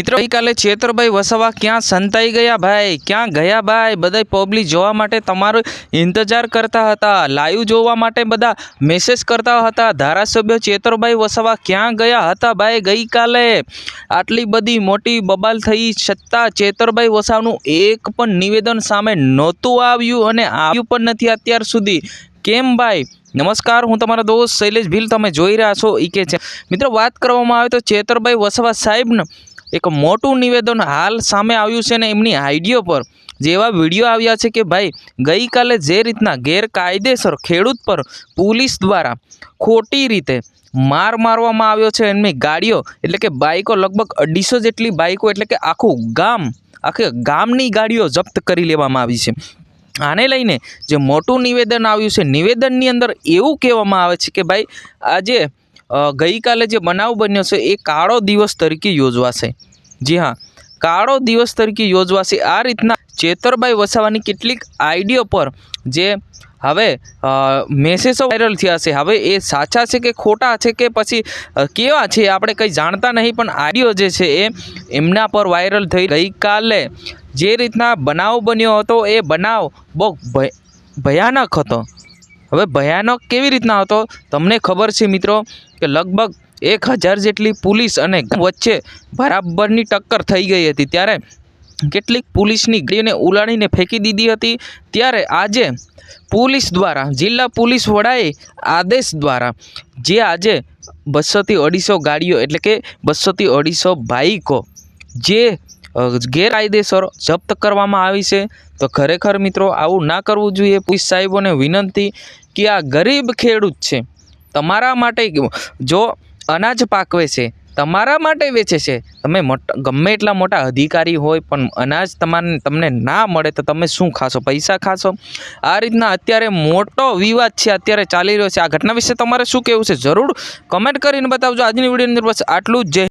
મિત્રો, ગઈકાલે ચેતરભાઈ વસાવા ક્યાં સંતાઈ ગયા ભાઈ? ક્યાં ગયા ભાઈ? બધા પબ્લિક જોવા માટે તમારો ઇંતજાર કરતા હતા. લાઈવ જોવા માટે બધા મેસેજ કરતા હતા. ધારાસભ્ય ચેતરભાઈ વસાવા ક્યાં ગયા હતા ભાઈ ગઈકાલે? આટલી બધી મોટી બબાલ થઈ છતાં ચેતરભાઈ વસાવાનું એક પણ નિવેદન સામે નહોતું આવ્યું અને આવ્યું પણ નથી અત્યાર સુધી. કેમ ભાઈ? નમસ્કાર, હું તમારો દોસ્ત શૈલેષ ભીલ. તમે જોઈ રહ્યા છો ઈકે છે. મિત્રો, વાત કરવામાં આવે તો ચેતરભાઈ વસવા સાહેબને એક મોટું નિવેદન હાલ સામે આવ્યું છે ને એમની આઈડિયો પર. જેવા વીડિયો આવ્યા છે કે ભાઈ, ગઈકાલે જે રીતના ગેરકાયદેસર ખેડૂત પર પોલીસ દ્વારા ખોટી રીતે માર મારવામાં આવ્યો છે એમની ગાડીઓ, એટલે કે બાઈકો, લગભગ અઢીસો જેટલી બાઈકો, એટલે કે આખું ગામ, આખે ગામની ગાડીઓ જપ્ત કરી લેવામાં આવી છે. આને લઈને જે મોટું નિવેદન આવ્યું છે, નિવેદનની અંદર એવું કહેવામાં આવે છે કે ભાઈ, આજે ગઈકાલે જે બનાવ બન્યો છે, એ કાળો દિવસ તરીકે યોજવાશે. જી હા, કાળો દિવસ તરીકે યોજવાશે. આ રીતના ચેતરભાઈ વસાવાની કેટલીક આઈડિયો પર જે હવે મેસેજો વાયરલ થયા છે. હવે એ સાચા છે કે ખોટા છે કે પછી કેવા છે આપણે કંઈ જાણતા નહીં, પણ આઈડિયો જે છે એ એમના પર વાયરલ થઈ ગઈકાલે જે રીતના બનાવ બન્યો હતો, એ બનાવ બહુ ભય, ભયાનક હતો. હવે ભયાનક કેવી રીતના હતો? તમને ખબર છે મિત્રો કે લગભગ એક હજાર જેટલી પોલીસ અને વચ્ચે બરાબરની ટક્કર થઈ ગઈ હતી. ત્યારે કેટલીક પોલીસની ગાડીઓને ઉલાડીને ફેંકી દીધી હતી. ત્યારે આજે પોલીસ દ્વારા, જિલ્લા પોલીસ વડાએ આદેશ દ્વારા, જે આજે બસોથી અઢીસો ગાડીઓ એટલે કે બસોથી અઢીસો બાઈકો, જે ગેરકાયદેસર જપ્ત કરવામાં આવી છે. તો ખરેખર મિત્રો, આવું ના કરવું જોઈએ. પોલીસ સાહેબોને વિનંતી કે આ ગરીબ ખેડૂત છે. તમારા માટે જો અનાજ પાકવે છે, તમારા માટે વેચે છે. તમે ગમે એટલા મોટા અધિકારી હોય, પણ અનાજ તમારે તમને ના મળે તો તમે શું ખાશો? પૈસા ખાશો? આ રીતના અત્યારે મોટો વિવાદ છે, અત્યારે ચાલી રહ્યો છે. આ ઘટના વિશે તમારે શું કહેવું છે? જરૂર કમેન્ટ કરીને બતાવજો. આજની વિડીયોની અંદર બસ આટલું જ.